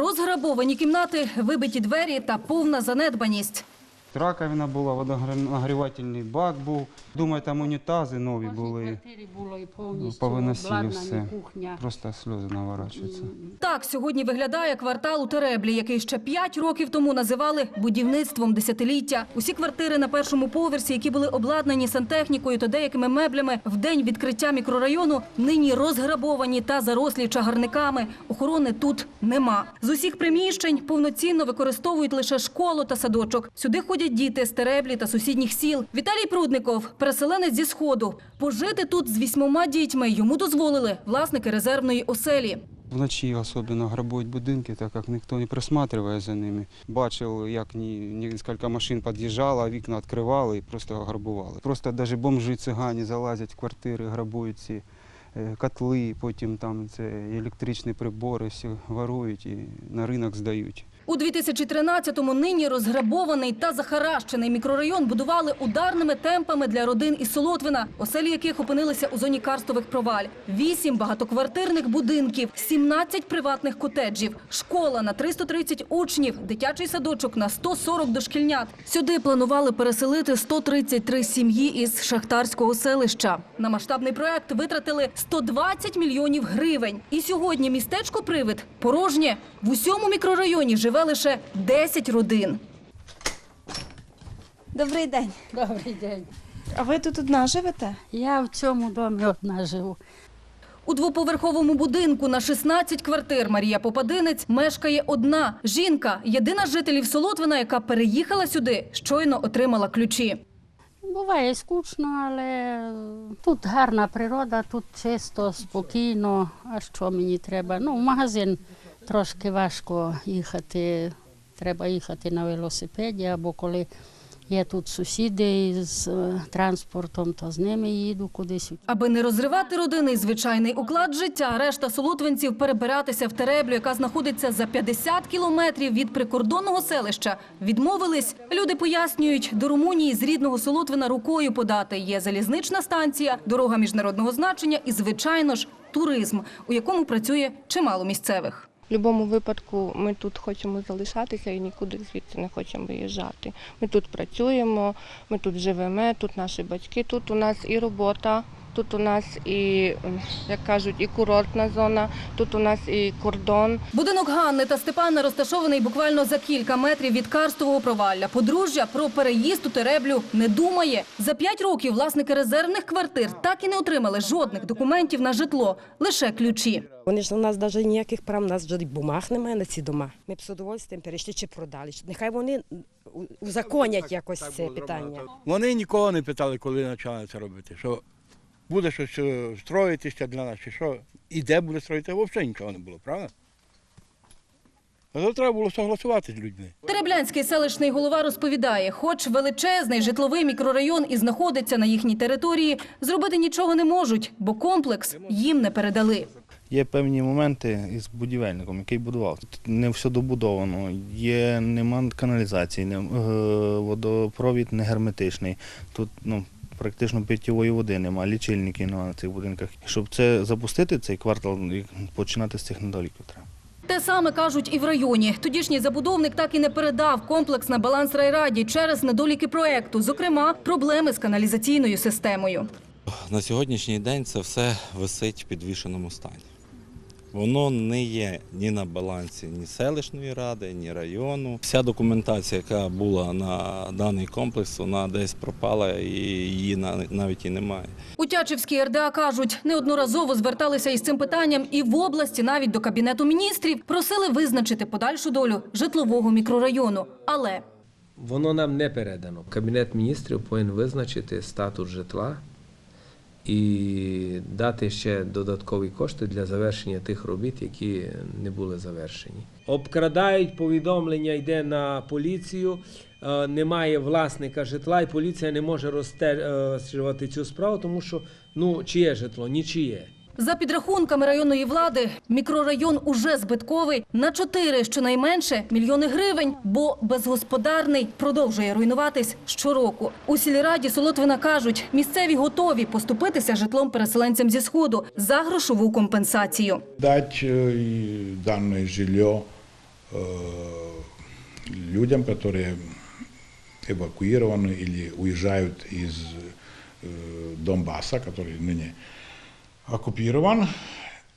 Розграбовані кімнати, вибиті двері та повна занедбаність. Раковина була, водонагрівательний бак був. Думаю, там унітази нові були. було і Ну, повністю Повиносили все. кухня. Просто сльози наворачуються. Так сьогодні виглядає квартал у Тереблі, який ще п'ять років тому називали будівництвом десятиліття. Усі квартири на першому поверсі, які були обладнані сантехнікою та деякими меблями, в день відкриття мікрорайону нині розграбовані та зарослі чагарниками. Охорони тут нема. З усіх приміщень повноцінно використовують лише школу та садочок. Сюди ходять діти з Тереблі та сусідніх сіл. Віталій Прудников, переселенець зі сходу. Пожити тут з вісьмома дітьми йому дозволили власники резервної оселі. Вночі особливо грабують будинки, так як ніхто не присматриває за ними. Бачив, як ні- кілька машин під'їжджало, вікна відкривали і просто грабували. Просто навіть бомжі цигані залазять в квартири, грабують ці котли, потім там це електричні прибори, всі ворують і на ринок здають. У 2013-му нині розграбований та захаращений мікрорайон будували ударними темпами для родин із Солотвина, оселі яких опинилися у зоні карстових проваль. Вісім багатоквартирних будинків, 17 приватних котеджів, школа на 330 учнів, дитячий садочок на 140 дошкільнят. Сюди планували переселити 133 сім'ї із шахтарського селища. На масштабний проект витратили 120 мільйонів гривень. І сьогодні містечко Привид порожнє. В усьому мікрорайоні живе лише 10 родин. Добрий день. Добрий день. А ви тут одна живете? Я в цьому домі одна живу. У двоповерховому будинку на 16 квартир Марія Попадинець мешкає одна жінка, єдина з жителів Солотвина, яка переїхала сюди, щойно отримала ключі. Буває скучно, але тут гарна природа, тут чисто, спокійно. А що мені треба? Ну, в магазин трошки важко їхати. Треба їхати на велосипеді, або коли є тут сусіди з е, транспортом, то з ними їду кудись. Аби не розривати родинний звичайний уклад життя, решта солотвинців перебиратися в Тереблю, яка знаходиться за 50 кілометрів від прикордонного селища, відмовились. Люди пояснюють, до Румунії з рідного Солотвина рукою подати. Є залізнична станція, дорога міжнародного значення і, звичайно ж, туризм, у якому працює чимало місцевих. Будь-якому випадку ми тут хочемо залишатися і нікуди звідси не хочемо виїжджати. Ми тут працюємо, ми тут живемо, тут наші батьки, тут у нас і робота, тут у нас і, як кажуть, і курортна зона, тут у нас і кордон. Будинок Ганни та Степана розташований буквально за кілька метрів від карстового провалля. Подружжя про переїзд у Тереблю не думає. За п'ять років власники резервних квартир так і не отримали жодних документів на житло, лише ключі. Вони ж у нас навіть ніяких прав, у нас вже бумаг немає на ці дома. Ми б з удовольствием перейшли чи продали. Нехай вони узаконять якось це питання. Вони нікого не питали, коли почали це робити. Що буде щось е, строїтися для нас, чи що, і де буде строїти, взагалі нічого не було, правда? А то треба було согласувати з людьми. Тереблянський селищний голова розповідає, хоч величезний житловий мікрорайон і знаходиться на їхній території, зробити нічого не можуть, бо комплекс їм не передали. Є певні моменти із будівельником, який будував. Тут не все добудовано, є нема каналізації, не, е, водопровід не герметичний. Тут ну, практично питьової води нема, лічильників на цих будинках. Щоб це запустити, цей квартал, починати з цих недоліків треба. Те саме кажуть і в районі. Тодішній забудовник так і не передав комплекс на баланс райраді через недоліки проекту, зокрема, проблеми з каналізаційною системою. На сьогоднішній день це все висить в підвішеному стані. Воно не є ні на балансі ні селищної ради, ні району. Вся документація, яка була на даний комплекс, вона десь пропала і її навіть і немає. У Тячівській РДА кажуть, неодноразово зверталися із цим питанням і в області, навіть до Кабінету міністрів, просили визначити подальшу долю житлового мікрорайону. Але Воно нам не передано. Кабінет міністрів повинен визначити статус житла і дати ще додаткові кошти для завершення тих робіт, які не були завершені. Обкрадають повідомлення, йде на поліцію. е, Немає власника житла, і поліція не може розстежувати цю справу, тому що ну чиє житло, нічиє. за підрахунками районної влади, мікрорайон уже збитковий на 4, щонайменше, мільйони гривень, бо безгосподарний продовжує руйнуватись щороку. У сільраді Солотвина кажуть, місцеві готові поступитися житлом переселенцям зі сходу за грошову компенсацію. дать э, и данное жилье э, людям, которые эвакуированы или уезжают из э, Донбасса, который ныне оккупирован,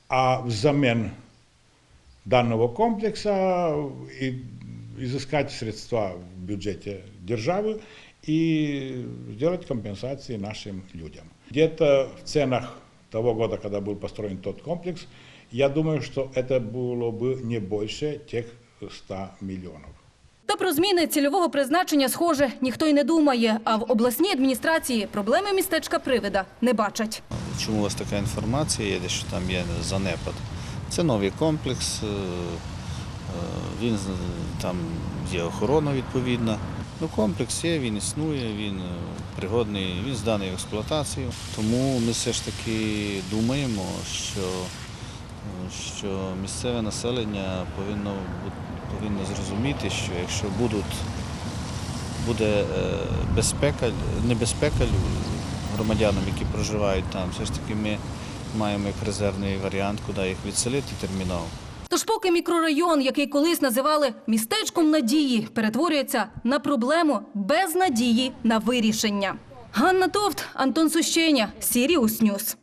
а взамен данного комплекса и изыскать средства в бюджете державы и сделать компенсации нашим людям. Где-то в ценах того года, когда был построен тот комплекс, я думаю, что это было бы не больше тех 100 миллионов. Та про зміни цільового призначення, схоже, ніхто й не думає. А в обласній адміністрації проблеми містечка Привида не бачать. Чому у вас така інформація є, що там є занепад? Це новий комплекс, е, е, він там є охорона відповідна. Ну, комплекс є, він існує, він е, пригодний, він зданий в експлуатацію. Тому ми все ж таки думаємо, що, що місцеве населення повинно, повинно зрозуміти, що якщо будуть, буде безпека, небезпека громадянам, які проживають там, все ж таки ми маємо як резервний варіант, куди їх відселити терміново. Тож поки мікрорайон, який колись називали містечком надії, перетворюється на проблему без надії на вирішення. Ганна Товт, Антон Сущеня, Сіріус Ньюс.